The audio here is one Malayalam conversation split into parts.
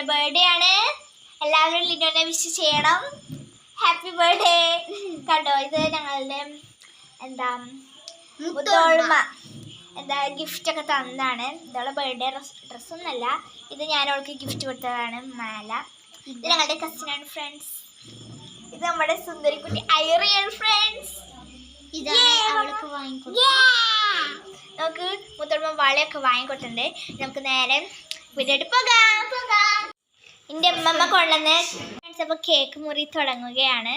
ലിനോന്റെ ബർത്ത്ഡേ ആണ്. എല്ലാവരും ലിനോനെ വിഷ് ചെയ്യണം. ഹാപ്പി ബർത്ത്ഡേ കണ്ടോ? ഇത് ഞങ്ങളുടെ എന്താ മുത്തോൾമ. എന്താ ഗിഫ്റ്റ് ഒക്കെ തന്നതാണ്. ഇതോളെ ബർത്ത്ഡേ ഡ്രസ്സൊന്നല്ല ഇത് ഞാൻ അവൾക്ക് ഗിഫ്റ്റ് കൊടുത്തതാണ് മാല. ഇത് ഞങ്ങളുടെ കസിൻ ആൻഡ് ഫ്രണ്ട്സ് ഇത് നമ്മുടെ സുന്ദരിക്കുട്ടി ഐറിയൻ ഫ്രണ്ട്സ് ഇതാണ് അവൾക്ക് വാങ്ങിക്കൊടുത്തത്. നമുക്ക് മുത്തോൾമ വളയൊക്കെ വാങ്ങിക്കൊടുത്തിട്ടുണ്ട്. നമുക്ക് നേരെ വീട്ടിലോട്ട് പോകാം. പോകാം. എന്റെ അമ്മമ്മ കൊണ്ടുവന്ന് കേക്ക് മുറി തുടങ്ങുകയാണ്.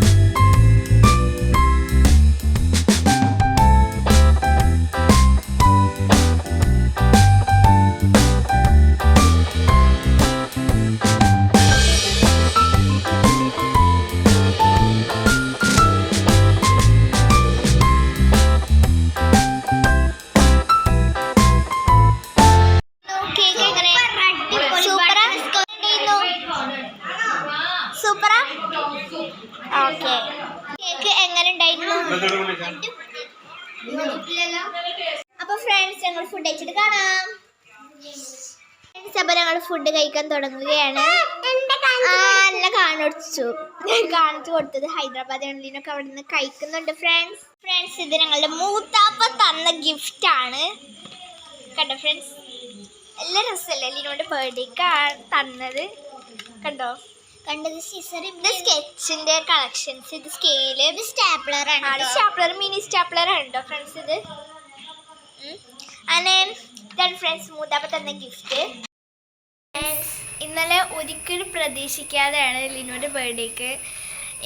Cake okay. കേക്ക് എങ്ങനെ ഉണ്ടായിരുന്നു അപ്പൊ ഫ്രണ്ട്സ് ഞങ്ങൾ ഫുഡ് കഴിച്ചിട്ട് കാണാം. ഫ്രണ്ട്സ് അപ്പൊ ഞങ്ങൾ ഫുഡ് കഴിക്കാൻ തുടങ്ങുകയാണ്. നല്ല കാണിച്ചു. കാണിച്ചു കൊടുത്തത് ഹൈദരാബാദ് ഉള്ളിനൊക്കെ അവിടെ നിന്ന് കഴിക്കുന്നുണ്ട് ഫ്രണ്ട്സ് ഫ്രണ്ട്സ് ഇത് ഞങ്ങളുടെ മൂത്താപ്പ തന്ന ഗിഫ്റ്റ് ആണ്. കണ്ടോ ഫ്രണ്ട്സ് നല്ല രസമല്ലേ ലിനോന്റെ ബർത്ത്ഡേക്ക് തന്നത്? കണ്ടോ? കണ്ടത് സിസർ ഇത് സ്കെച്ചിന്റെ കളക്ഷൻസ് ഇത് സ്കെയിൽ ഇത് സ്റ്റാപ്ലർ ആണ്. സ്റ്റാപ്ലർ മിനി സ്റ്റാപ്ലർ ഉണ്ടോ ഫ്രണ്ട്സ് ഇത്. അങ്ങനെ ഇതാണ് ഫ്രണ്ട്സ് മൂത്താപ്പ തന്ന ഗിഫ്റ്റ് ഇന്നലെ ഒരിക്കലും പ്രതീക്ഷിക്കാതെയാണ് ലിനോയുടെ ബർത്ത്ഡേക്ക്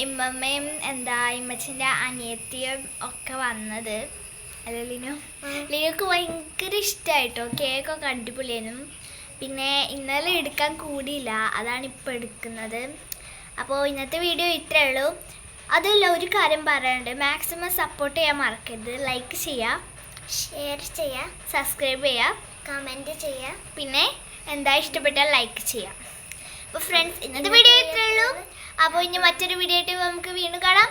ഇമ്മമ്മയും എന്താ ഇമ്മച്ചിന്റെ അനിയത്തിയും ഒക്കെ വന്നത്. അല്ല ലിനു? ലിനുക്ക് ഭയങ്കര ഇഷ്ടമായിട്ടോ കേക്കൊക്കെ അടിപൊളിയായിരുന്നു. പിന്നെ ഇന്നലെ എടുക്കാൻ കൂടിയില്ല. അതാണ് ഇപ്പോൾ എടുക്കുന്നത്. അപ്പോൾ ഇന്നത്തെ വീഡിയോ ഇത്രയേ ഉള്ളൂ. അതല്ല ഒരു കാര്യം പറയാനുണ്ട്. മാക്സിമം സപ്പോർട്ട് ചെയ്യാൻ മറക്കരുത്. ലൈക്ക് ചെയ്യുക ഷെയർ ചെയ്യുക സബ്സ്ക്രൈബ് ചെയ്യുക കമന്റ് ചെയ്യുക പിന്നെ എന്താ ഇഷ്ടപ്പെട്ടാൽ ലൈക്ക് ചെയ്യാം. അപ്പോൾ ഫ്രണ്ട്സ് ഇന്നത്തെ വീഡിയോ ഇത്രയേ ഉള്ളൂ. അപ്പോൾ ഇനി മറ്റൊരു വീഡിയോ ആയിട്ട് നമുക്ക് വീണ്ടും കാണാം.